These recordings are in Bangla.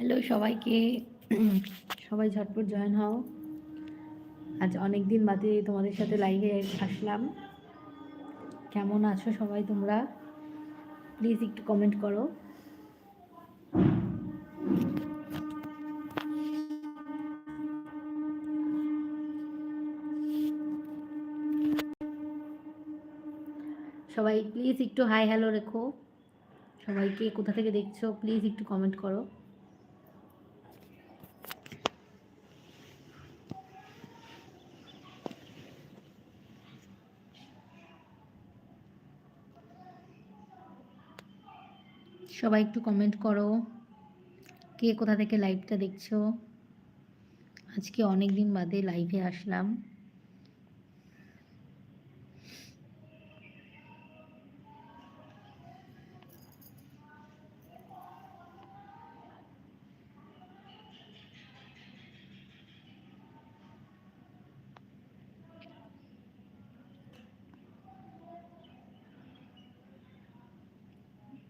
হ্যালো সবাইকে। সবাই ঝটপট জয়েন হও। আজ অনেক দিন বাদে তোমাদের সাথে লাইভে আসলাম। কেমন আছো সবাই তোমরা? প্লিজ একটু কমেন্ট করো। সবাই প্লিজ একটু হাই হ্যালো রেখো। সবাইকে কোথা থেকে দেখছ প্লিজ একটু কমেন্ট করো। সবাই একটু কমেন্ট করো। কে কোথা থেকে লাইভটা দেখছ? আজকে অনেক দিন বাদে লাইভে আসলাম।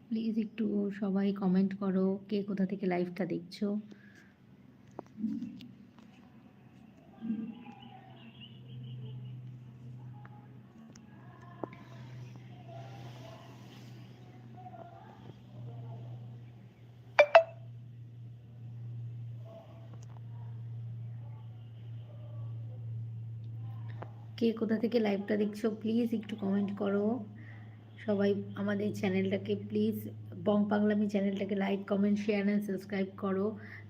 প্লিজ একটু সবাই কমেন্ট করো, কে কোথা থেকে লাইভটা দেখছ? কে কোথা থেকে লাইভটা দেখছ প্লিজ একটু কমেন্ট করো। সবাই আমাদের চ্যানেলটাকে প্লিজ বং পাগলামি চ্যানেলটাকে like comment share and subscribe করো।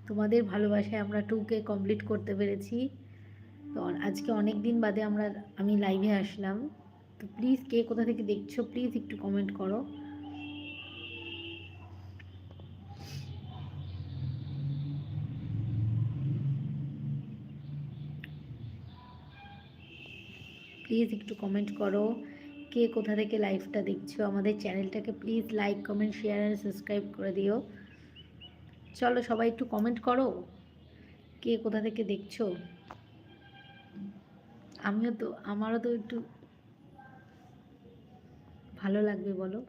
তোমাদের ভালোবাসায় আমরা টুকে কমপ্লিট করতে পেরেছি। তো আজকে অনেক দিন বাদে আমরা, আমি লাইভে আসলাম। তো প্লিজ কে কোথা থেকে দেখছ প্লিজ একটু কমেন্ট করো। প্লিজ একটু কমেন্ট করো। কে কোথা থেকে লাইভটা দেখছ, আমাদের চ্যানেলটাকে please like comment share and subscribe করে দিও। চলো সবাই একটু কমেন্ট করো, কে কোথা থেকে দেখছ? আমিও তো, আমারও তো একটু ভালো লাগবে বলো।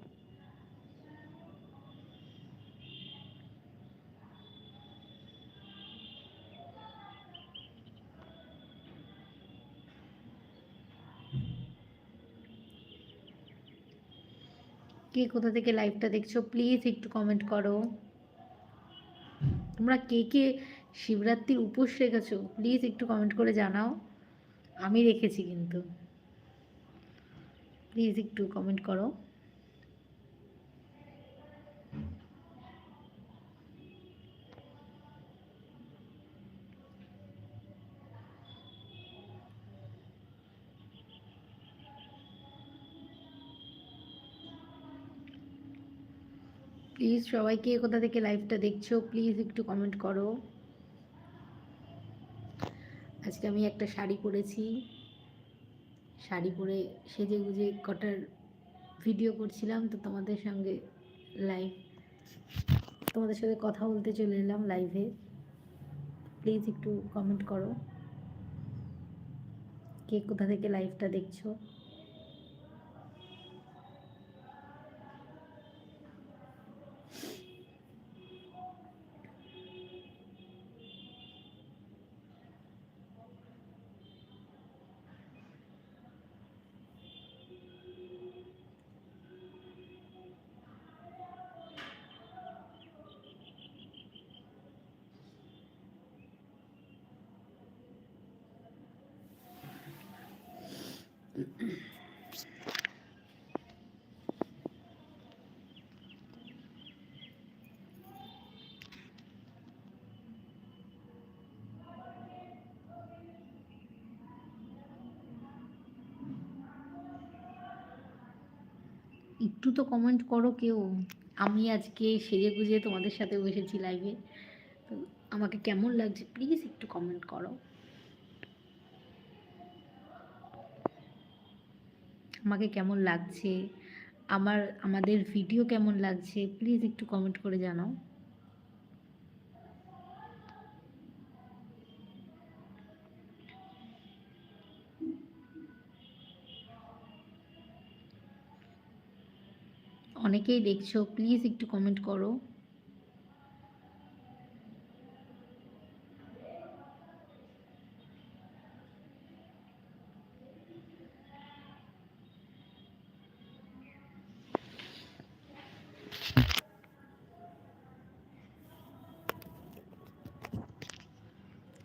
কে কোথা থেকে লাইভটা দেখছ? প্লিজ একটু কমেন্ট করো। তোমরা কে কে শিবরাত্রির উপোস রেখেছো? প্লিজ একটু কমেন্ট করে জানাও। আমি রেখেছি কিন্তু। প্লিজ একটু কমেন্ট করো। প্লিজ সবাইকে কোথা থেকে লাইভটা দেখছ প্লিজ একটু কমেন্ট করো। আজকে আমি একটা শাড়ি পরেছি। শাড়ি পরে সেজে গুজে কটার ভিডিও করছিলাম, তো তোমাদের সঙ্গে লাইভ তোমাদের সাথে কথা বলতে চলে এলাম লাইভে প্লিজ একটু কমেন্ট করো। কে কোথা থেকে লাইভটা দেখছ? একটু তো কমেন্ট করো কেউ। আমি আজকে সেজে গুজে তোমাদের সাথে বসেছি লাইভে তো আমাকে কেমন লাগছে? প্লিজ একটু কমেন্ট করো। আমাকে কেমন লাগছে? আমার, আমাদের ভিডিও কেমন লাগছে? প্লিজ একটু কমেন্ট করে জানাও। অনেকেই দেখছ প্লিজ একটু কমেন্ট করো।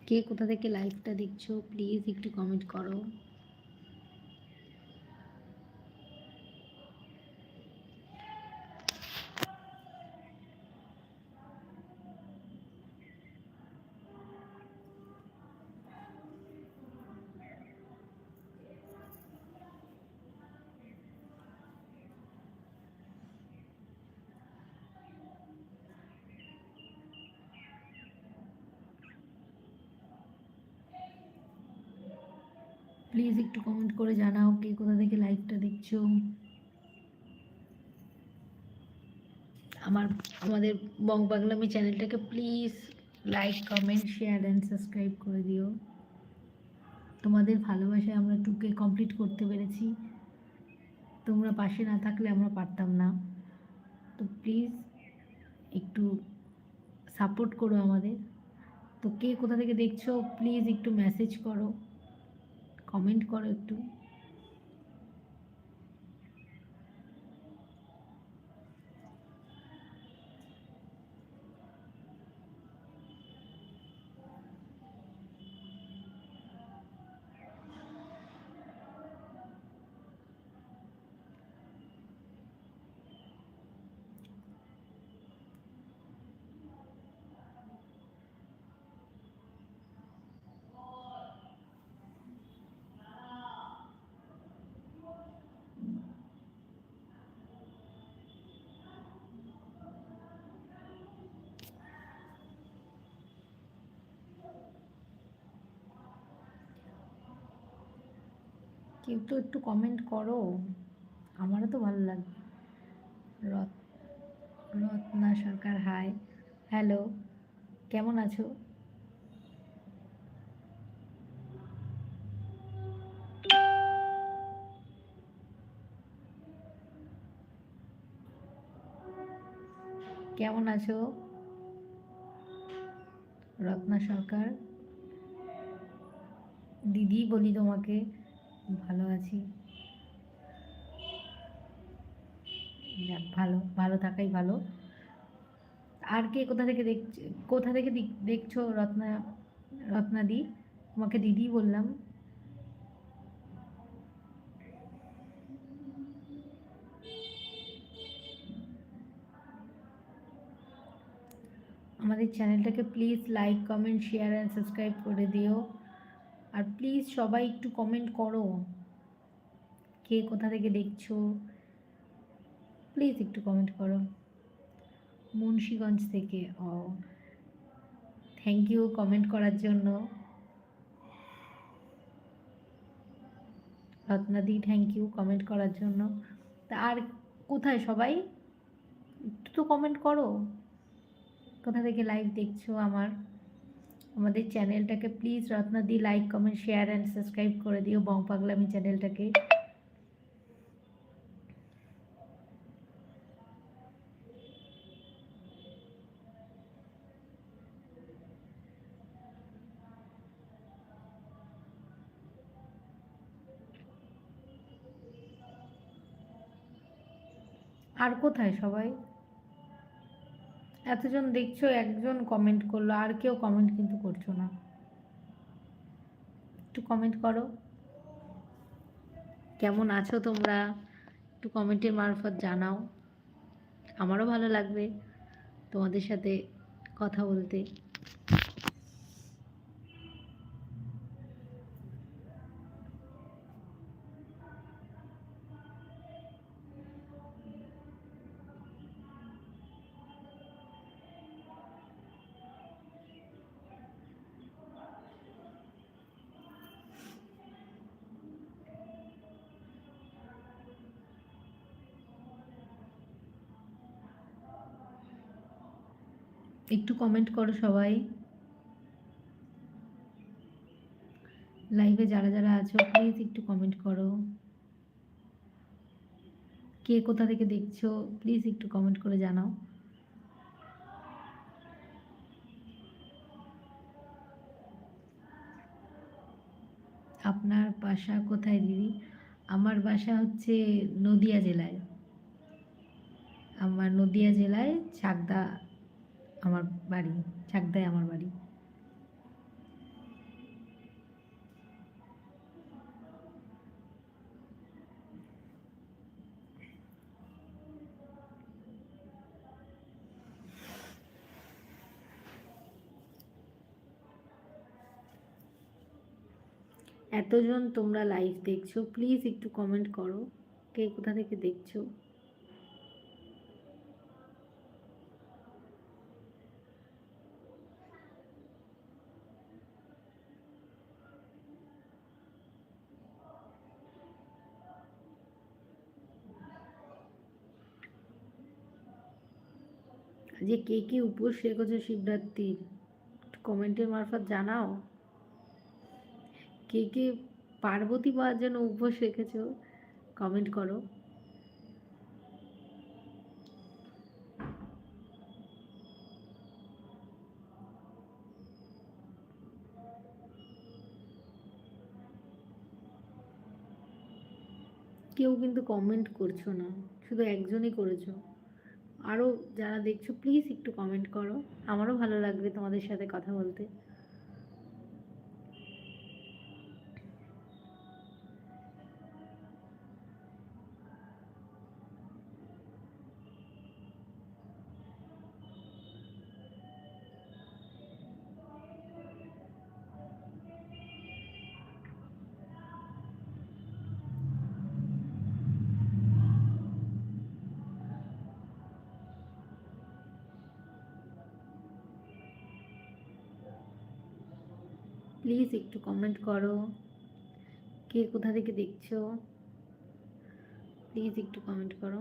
কে কোথা থেকে লাইভটা দেখছ প্লিজ একটু কমেন্ট করো। প্লিজ একটু কমেন্ট করে জানাও কে কোথা থেকে লাইভটা দেখছ। আমার, আমাদের বং চ্যানেলটাকে please like comment share and subscribe করে দিও। তোমাদের ভালোবাসায় আমরা টুকে কমপ্লিট করতে পেরেছি। তোমরা পাশে না থাকলে আমরা পারতাম না। তো প্লিজ একটু সাপোর্ট করো আমাদের। তো কে কোথা থেকে দেখছ প্লিজ একটু মেসেজ করো। কমেন্ট করো একটু। কেউ তো একটু কমেন্ট করো। আমারও তো ভালো লাগবে রত, রত্না সরকার হাই হ্যালো কেমন আছো? কেমন আছো? রত্না সরকার, দিদি বলি তোমাকে। ভালো আছি। যাক, ভালো ভালো থাকাই ভালো। আর কে কোথা থেকে দেখ কোথা থেকে দেখছ রত্না রত্নাদি তোমাকে দিদি বললাম। আমাদের চ্যানেলটাকে please like comment share and subscribe করে দিও। আর প্লিজ সবাই একটু কমেন্ট করো। কে কোথা থেকে দেখছ? প্লিজ একটু কমেন্ট করো। মুন্সীগঞ্জ থেকে, ও। থ্যাংক ইউ কমেন্ট করার জন্য। রত্নাদি থ্যাংক ইউ কমেন্ট করার জন্য। তা আর কোথায় সবাই? একটু তো কমেন্ট করো। কোথা থেকে লাইভ দেখছ আমার? আমাদের চ্যানেলটাকে please রত্নাদি like comment share and subscribe করে দিও বং পাগলামি চ্যানেলটাকে। আর কোথায় সবাই? এতজন দেখছ, একজন কমেন্ট করল, আর কেউ কমেন্ট কিন্তু করছ না। একটু কমেন্ট করো। কেমন আছো তোমরা? একটু কমেন্টের মারফত জানাও। আমারও ভালো লাগবে তোমাদের সাথে কথা বলতে। একটু কমেন্ট করো সবাই। লাইভে যারা যারা আছো প্লিজ একটু কমেন্ট করো। কে কোথা থেকে দেখছ প্লিজ একটু কমেন্ট করে জানাও। আপনার বাসা কোথায় দিদি? আমার বাসা হচ্ছে নদিয়া জেলায়। আমার নদিয়া জেলায় চাকদা আমার বাড়ি, চাকদায় আমার বাড়ি। এতজন তোমরা লাইভ দেখছ প্লিজ একটু কমেন্ট করো, কে কোথা থেকে দেখছ? যে কে কে উপোস রেখেছো শিবরাত্রির কমেন্টের মারফত জানাও। কে কে পার্বতী পাওয়ার জন্য উপোস রেখেছো, কমেন্ট করো। কেউ কিন্তু কমেন্ট করছ না, শুধু একজনই করেছ। আরও যারা দেখছ প্লিজ একটু কমেন্ট করো। আমারও ভালো লাগবে তোমাদের সাথে কথা বলতে। প্লিজ একটু কমেন্ট করো। কে কোথা থেকে দেখছ? প্লিজ একটু কমেন্ট করো।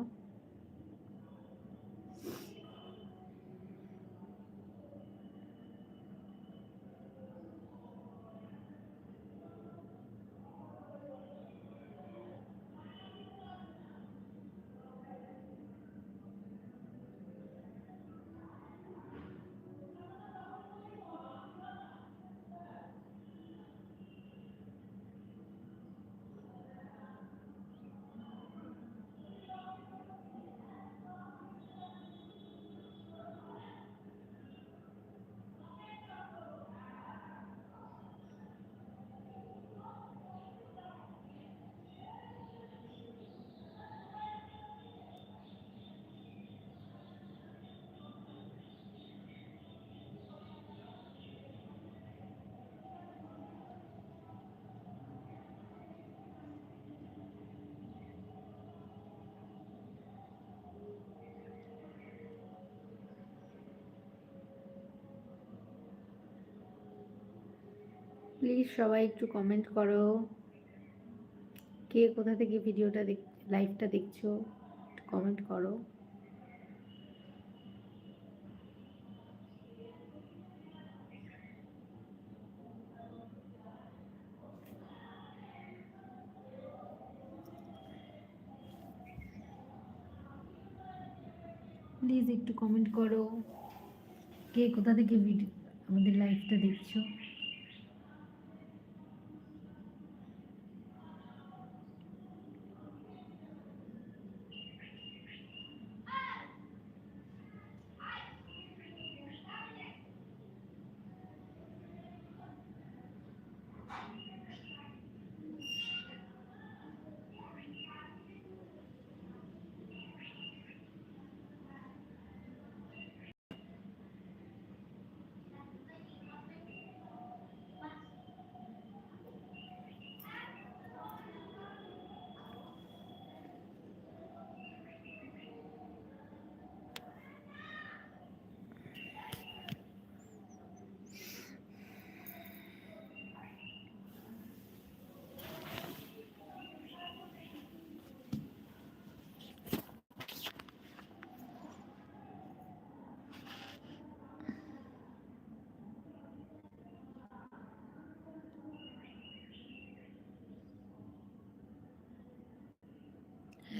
প্লিজ সবাই একটু কমেন্ট করো। কে কোথা থেকে ভিডিওটা দেখ লাইভটা দেখছ কমেন্ট করো। প্লিজ একটু কমেন্ট করো। কে কোথা থেকে ভিডিও আমাদের লাইভটা দেখছ?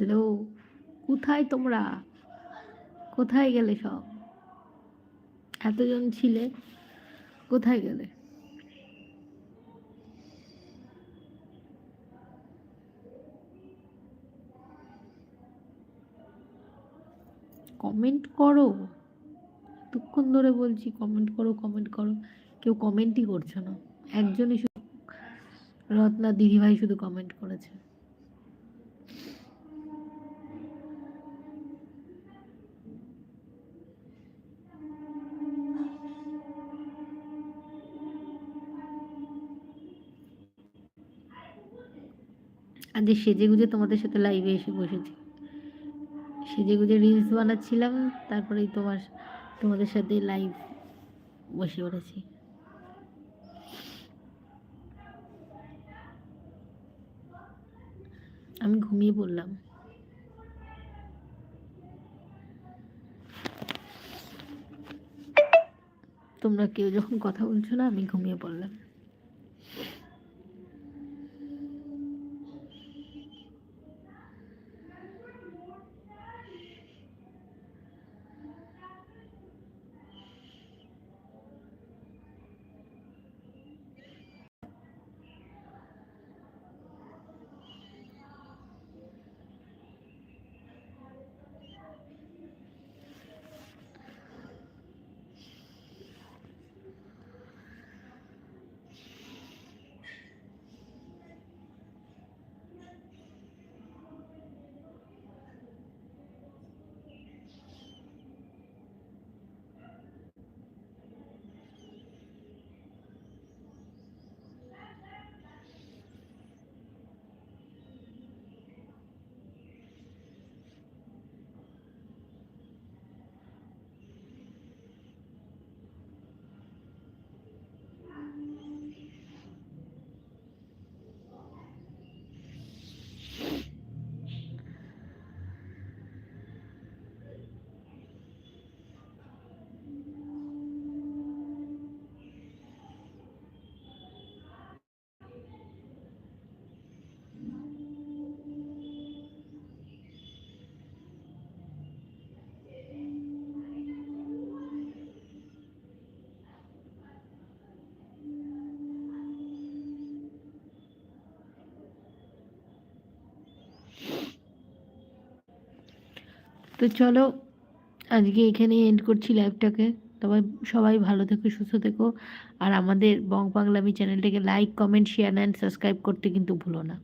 হ্যালো কোথায় তোমরা? কোথায় গেলে সব? এতজন ছিলে, কোথায় গেলে? কমেন্ট করো। এতক্ষণ ধরে বলছি, কমেন্ট করো কমেন্ট করো। কেউ কমেন্টই করছে না। একজনই শুধু, রত্না দিদিভাই শুধু কমেন্ট করেছে। আজ সেজে গুজে তোমাদের সাথে লাইভে এসে বসেছি। সেজে গুজে রিলস বানাচ্ছিলাম, তারপরেই তোমার, তোমাদের সাথে লাইভ বসে পড়েছি। আমি ঘুমিয়ে পড়লাম। তোমরা কেউ যখন কথা বলছো না, আমি ঘুমিয়ে পড়লাম। তো চলো, আজকে এখানে এন্ড করছি লাইভটাকে তবে সবাই ভালো থেকো, সুস্থ থেকো। আর আমাদের বং বাংলামি চ্যানেলটাকে like comment share and subscribe করতে কিন্তু ভুলো না।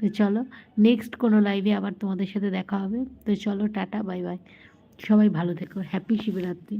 তো চলো নেক্সট কোনো লাইভে আবার তোমাদের সাথে দেখা হবে। তো চলো, টাটা বাই বাই সবাই ভালো থেকো। হ্যাপি শিবরাত্রি